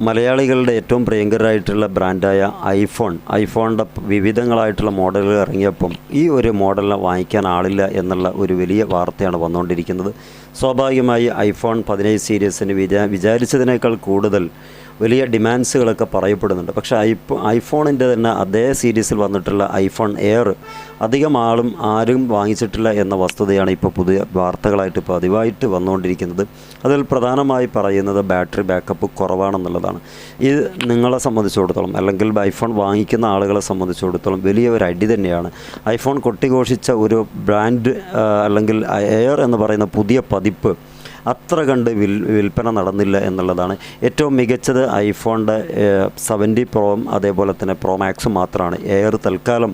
മലയാളികളുടെ ഏറ്റവും പ്രിയങ്കരായിട്ടുള്ള ബ്രാൻഡായ ഐഫോൺ ഐഫോണിന്റെ വിവിധങ്ങളായിട്ടുള്ള മോഡലുകൾ ഇറങ്ങിയപ്പം ഈ ഒരു മോഡലിനെ വാങ്ങിക്കാൻ ആളില്ല എന്നുള്ള ഒരു വലിയ വാർത്തയാണ് വന്നുകൊണ്ടിരിക്കുന്നത്. സ്വാഭാവികമായി ഐഫോൺ പതിനേഴ് സീരീസിന് വിചാ വിചാരിച്ചതിനേക്കാൾ കൂടുതൽ വലിയ ഡിമാൻഡ്സുകളൊക്കെ പറയപ്പെടുന്നുണ്ട്. പക്ഷേ ഐഫോ ഐഫോണിന്റെ തന്നെ അതേ സീരീസിൽ വന്നിട്ടുള്ള ഐഫോൺ എയർ അധികം ആളും ആരും വാങ്ങിച്ചിട്ടില്ല എന്ന വസ്തുതയാണ് ഇപ്പോൾ പുതിയ വാർത്തകളായിട്ട് പതിവായിട്ട് വന്നുകൊണ്ടിരിക്കുന്നത്. അതിൽ പ്രധാനമായി പറയുന്നത് ബാറ്ററി ബാക്കപ്പ് കുറവാണെന്നുള്ളതാണ്. ഇത് നിങ്ങളെ സംബന്ധിച്ചിടത്തോളം അല്ലെങ്കിൽ ഐഫോൺ വാങ്ങിക്കുന്ന ആളുകളെ സംബന്ധിച്ചിടത്തോളം വലിയ ഒരു അടി തന്നെയാണ്. ഐഫോൺ കൊട്ടിഘോഷിച്ച ഒരു ബ്രാൻഡ് അല്ലെങ്കിൽ എയർ എന്ന് പറയുന്ന പുതിയ പതിപ്പ് അത്ര കണ്ട് വിൽ വിൽപ്പന നടന്നില്ല എന്നുള്ളതാണ്. ഏറ്റവും മികച്ചത് ഐഫോണിന്റെ സെവന്റി പ്രോം അതേപോലെ തന്നെ പ്രോ മാക്സും മാത്രമാണ്. എയർ തൽക്കാലം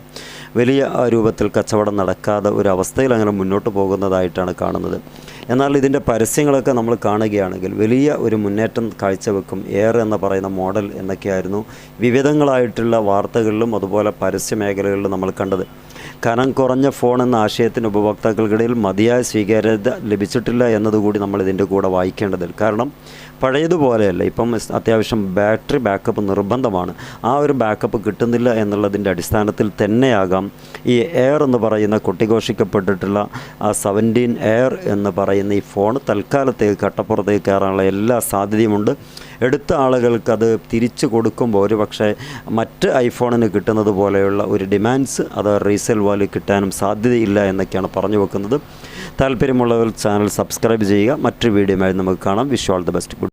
വലിയ രൂപത്തിൽ കച്ചവടം നടക്കാതെ ഒരു അവസ്ഥയിൽ അങ്ങനെ മുന്നോട്ട് പോകുന്നതായിട്ടാണ് കാണുന്നത്. എന്നാൽ ഇതിന്റെ പരസ്യങ്ങളൊക്കെ നമ്മൾ കാണുകയാണെങ്കിൽ വലിയ ഒരു മുന്നേറ്റം കാഴ്ചവെക്കും. എയർ എന്ന് പറയുന്ന മോഡൽ എന്നൊക്കെയായിരുന്നു വിവിധങ്ങളായിട്ടുള്ള വാർത്തകളിലും അതുപോലെ പരസ്യ മേഖലകളിലും നമ്മൾ കണ്ടത്. കനം കുറഞ്ഞ ഫോൺ എന്ന ആശയത്തിന് ഉപഭോക്താക്കൾക്കിടയിൽ മതിയായ സ്വീകാര്യത ലഭിച്ചിട്ടില്ല എന്നതുകൂടി നമ്മൾ ഇതിന്റെ കൂടെ വായിക്കേണ്ടതിൽ കാരണം പഴയതുപോലെയല്ല. ഇപ്പം അത്യാവശ്യം ബാറ്ററി ബാക്കപ്പ് നിർബന്ധമാണ്. ആ ഒരു ബാക്കപ്പ് കിട്ടുന്നില്ല എന്നുള്ളതിന്റെ അടിസ്ഥാനത്തിൽ തന്നെയാകാം ഈ എയർ എന്ന് പറയുന്ന കൊട്ടിഘോഷിക്കപ്പെട്ടിട്ടുള്ള ആ സെവന്റീൻ എയർ എന്ന് പറയുന്ന ഈ ഫോൺ തൽക്കാലത്തേക്ക് കട്ടപ്പുറത്തേക്ക് കയറാനുള്ള എല്ലാ സാധ്യതയുമുണ്ട്. എടുത്ത ആളുകൾക്ക് അത് തിരിച്ചു കൊടുക്കുമ്പോൾ ഒരു പക്ഷേ മറ്റ് ഐഫോണിന് കിട്ടുന്നത് പോലെയുള്ള ഒരു ഡിമാൻഡ്സ് അത് റീസെൽ വാല്യൂ കിട്ടാനും സാധ്യതയില്ല എന്നൊക്കെയാണ് പറഞ്ഞു വെക്കുന്നത്. താല്പര്യമുള്ളവർ ചാനൽ സബ്സ്ക്രൈബ് ചെയ്യുക. മറ്റൊരു വീഡിയോയുമായി നമുക്ക് കാണാം. Wish all the best